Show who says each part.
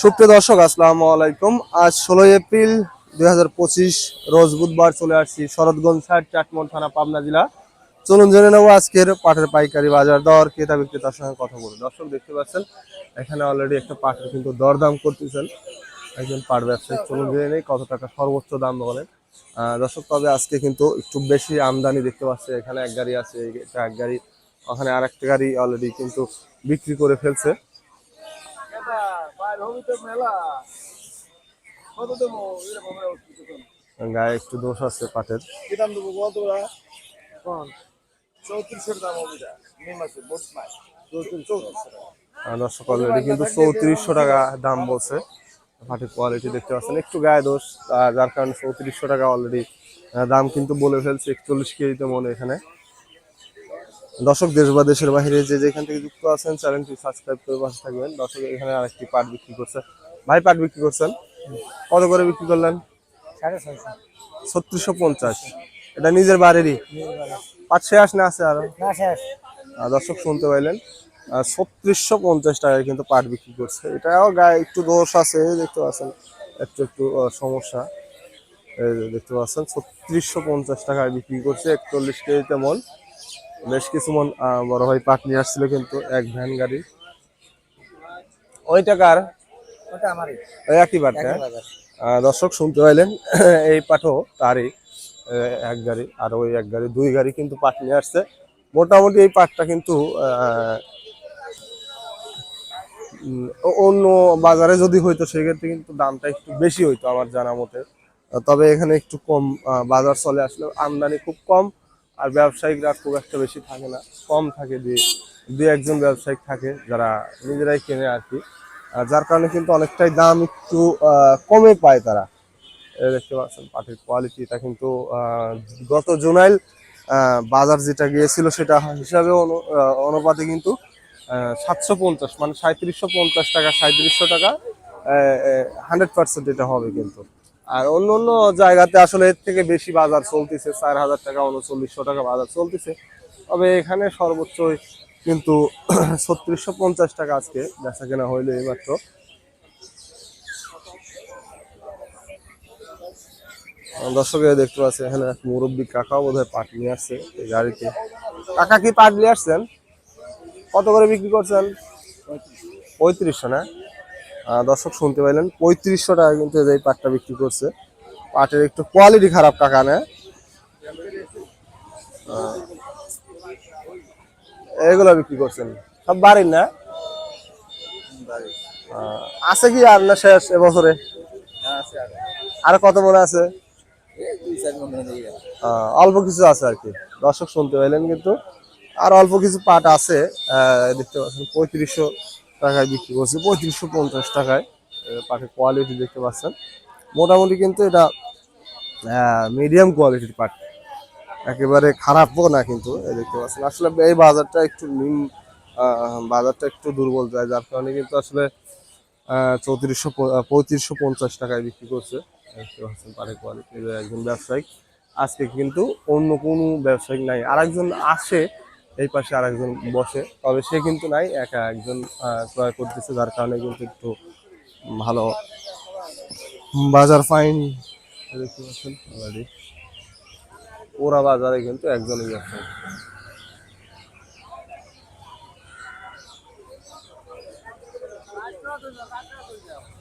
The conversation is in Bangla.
Speaker 1: সুপ্রিয় দর্শক, আসসালামু আলাইকুম। আজ ষোলোই এপ্রিল দুই হাজার পঁচিশ, রোজ বুধবার চলে আসছি শরৎগঞ্জ সাইড চাটমোহন থানা, পাবনা জেলা। চলুন জেনে নেব আজকের পাটের পাইকারি বাজার দর, ক্রেতা বিক্রেতার সঙ্গে কথা বলি দর্শক, দেখতে পাচ্ছেন, এখানে অলরেডি একটা পাটের কিন্তু দরদাম করতেছেন। একজন পাট ব্যবসায়ী, চলুন জেনে নেই কত টাকা সর্বোচ্চ দাম বলেন। দর্শক, তবে আজকে কিন্তু একটু বেশি আমদানি দেখতে পাচ্ছি। এখানে এক গাড়ি আছে এটা এক গাড়ি, ওখানে আর একটা গাড়ি অলরেডি কিন্তু বিক্রি করে ফেলছে। গায়ে একটু দোষ আছে পাটের। আর দর্শক অলরেডি কিন্তু চৌত্রিশশো টাকা দাম বলছে। পাটের কোয়ালিটি দেখতে পাচ্ছেন একটু গায়ে দোষ। যার কারণে চৌত্রিশশো টাকা অলরেডি দাম কিন্তু বলে ফেলছে একচল্লিশ কেজিতে মনে এখানে। দর্শক দেশ বা দেশের বাইরে যে যেখান থেকে যুক্ত আছেন চ্যানেলটি সাবস্ক্রাইব করে পাশে থাকবেন। দর্শক এখানে আরেকটি পাট বিক্রি করছে। ভাই পাট বিক্রি করছেন? কত করে বিক্রি করলেন? ছত্রিশশো পঞ্চাশ। এটা নিজের বাড়িরই? পাট শেষ না আছে আরও? দর্শক শুনতে পাইলেন। ছত্রিশশো পঞ্চাশ টাকায় কিন্তু পাট বিক্রি করছে। এটাও গায়ে একটু দোষ আছে দেখতে পাচ্ছেন একটু একটু সমস্যা। দেখতে পাচ্ছেন ছত্রিশশো পঞ্চাশ টাকায় বিক্রি করছে একচল্লিশ কেজিতে মন। বেশ কিছু মন বড় ভাই পাট নিয়ে আসছিল কিন্তু এক ভ্যান গাড়ি। ওই টাকার
Speaker 2: ওটা আমারই।
Speaker 1: ওই একই হ্যাঁ? দর্শক শুনতে পাইলেন এই পাঠও তারই এক গাড়ি আর ওই এক গাড়ি দুই গাড়ি কিন্তু পাট নিয়ে আসছে। মোটামুটি এই পাটটা কিন্তু অন্য বাজারে যদি হইতো সেক্ষেত্রে কিন্তু দামটা একটু বেশি হইতো আমার জানা মতে। তবে এখানে একটু কম বাজার চলে আসলে আমদানি খুব কম। আর ব্যবসায়িকরা খুব একটা বেশি থাকে না। কম থাকে দুই দু একজন ব্যবসায়িক থাকে যারা নিজেরাই কেনে আর কি। যার কারণে কিন্তু অনেকটাই দাম একটু কমে পায় তারা। দেখতে পাচ্ছেন পাটের কোয়ালিটিটা কিন্তু গত জুনাইল বাজার যেটা গিয়েছিল সেটা হিসাবে অনু- অনুপাতে কিন্তু সাতশো পঞ্চাশ মানে সাঁত্রিশশো পঞ্চাশ টাকা সাঁত্রিশশো টাকা হান্ড্রেড পার্সেন্ট এটা হবে কিন্তু। আর অন্য অন্য জায়গাতে আসলে এর থেকে বেশি বাজার চলতেছে, চার হাজার টাকা, উনচল্লিশশো টাকা বাজার চলতেছে। তবে এখানে সর্বোচ্চ কিন্তু ছত্রিশশো পঞ্চাশ টাকা আজকে বেচা কেনা হইল এইমাত্র। দর্শকের দেখতে পাচ্ছি এখানে এক মুরব্বী কাকাও বোধ হয় পাট নিয়ে আসছে এই গাড়িতে। কাকা কি পাট নিয়ে আসছেন? কত করে বিক্রি করছেন? পঁয়ত্রিশশো, না? দর্শক শুনতে পাইলেন পঁয়ত্রিশশো টাকা কিন্তু এই পাটটা বিক্রি করছে। পাটের একটু কোয়ালিটি খারাপ টাকা না। আহ, এগুলো বিক্রি করছেন। সব বাড়ির না? আছে কি আর না শেষ এবছরে? আর কত মনে আছে? অল্প কিছু আছে আর কি। দর্শক শুনতে পাইলেন কিন্তু আর অল্প কিছু পাট আছে। দেখতে পাচ্ছেন পঁয়ত্রিশশো টাকায় বিক্রি করছে, পঁয়ত্রিশশো পঞ্চাশ টাকায় পাটের কোয়ালিটি দেখতে পাচ্ছেন। মোটামুটি কিন্তু এটা মিডিয়াম কোয়ালিটির পাট। একেবারে খারাপও না কিন্তু দেখতে পাচ্ছেন। আসলে এই বাজারটা একটু নিম বাজারটা একটু দুর্বল যায়, যার কারণে কিন্তু আসলে চৌত্রিশশো পঁয়ত্রিশশো পঞ্চাশ টাকায় বিক্রি করছে। দেখতে পাচ্ছেন পাটের কোয়ালিটি একজন ব্যবসায়িক আজকে কিন্তু অন্য কোনো ব্যবসায়িক নাই। আরেকজন আসে এই পাশে আর একজন বসে, তবে সে কিন্তু নাই, একা একজন ক্রয় করতেছে, যার কারণে কিন্তু একটু ভালো। বাজার পাইনি দেখতে পাচ্ছেন অলরেডি ওরা বাজারে কিন্তু একজনই আছে। Thank you.